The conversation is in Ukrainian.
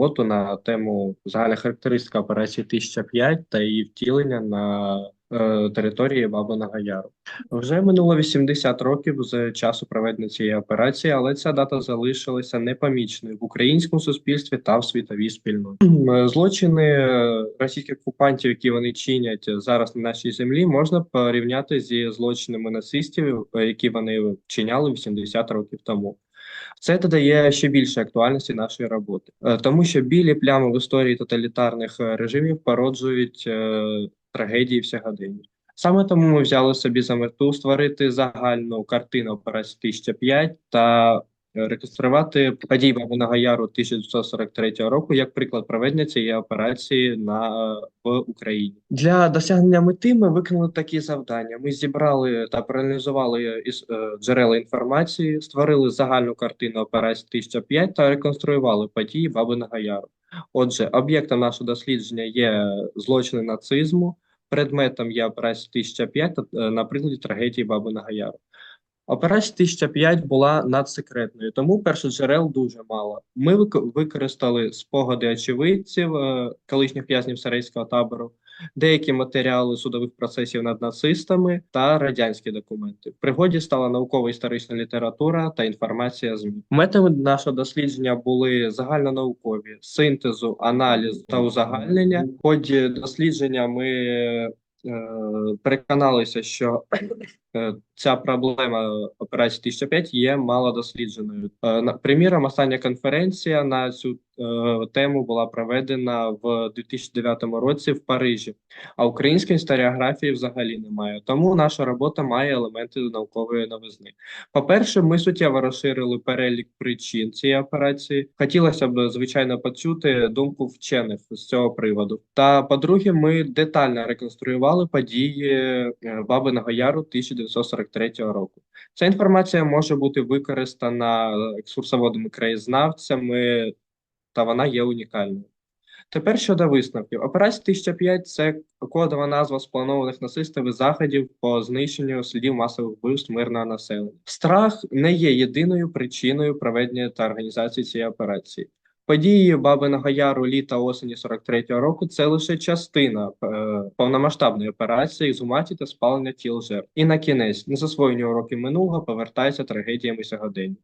роботу на тему загальна характеристика операції 1005 та її втілення на е, території Бабиного Яру. Вже минуло 80 років з часу проведення цієї операції, але ця дата залишилася непоміченою в українському суспільстві та в світовій спільноті. Злочини е, російських окупантів, які вони чинять зараз на нашій землі, можна порівняти зі злочинами нацистів, е, які вони вчиняли 80 років тому. Це додає ще більше актуальності нашої роботи, Е, тому що білі плями в історії тоталітарних е, режимів породжують е, трагедії всягодинні. Саме тому ми взяли собі за мету створити загальну картину операції 1005 та е, реконструювати події Бабиного Яру 1943 року як приклад проведення цієї операції на в Україні. Для досягнення мети ми виконали такі завдання. Ми зібрали та проаналізували із е, джерела інформації, створили загальну картину операції 1005 та реконструювали події Бабиного Яру. Отже, об'єктом нашого дослідження є злочини нацизму, предметом є операція 1005 та, е, на прикладі трагедії Бабиного Яру. Операція 1005 була надсекретною, тому першоджерел дуже мало. Ми використали спогади очевидців, е, колишніх в'язнів Сарайського табору, деякі матеріали судових процесів над нацистами та радянські документи. В пригоді стала науково-історична література та інформація ЗМІ. Методи нашого дослідження були загальнонаукові, синтезу, аналізу та узагальнення. В ході дослідження ми е, переконалися, що ця проблема операції 1005 є мало дослідженою. Е, Приміром, остання конференція на цю е, тему була проведена в 2009 році в Парижі, а української історіографії взагалі немає. Тому наша робота має елементи наукової новизни. По-перше, ми суттєво розширили перелік причин цієї операції. Хотілося б, звичайно, почути думку вчених з цього приводу. Та по-друге, ми детально реконструювали події е, Бабиного Яру 1943 року. Ця інформація може бути використана екскурсоводами краєзнавцями, та вона є унікальною. Тепер щодо висновків. Операція 1005 – це кодова назва спланованих нацистами заходів по знищенню слідів масових вбивств мирного населення. Страх не є єдиною причиною проведення та організації цієї операції. Події Бабиного Яру літа осені 43-го року це лише частина е, повномасштабної операції ексгумації та спалення тіл жертв. І на кінець, незасвоєні уроки минулого повертаються трагедіями сьогодення.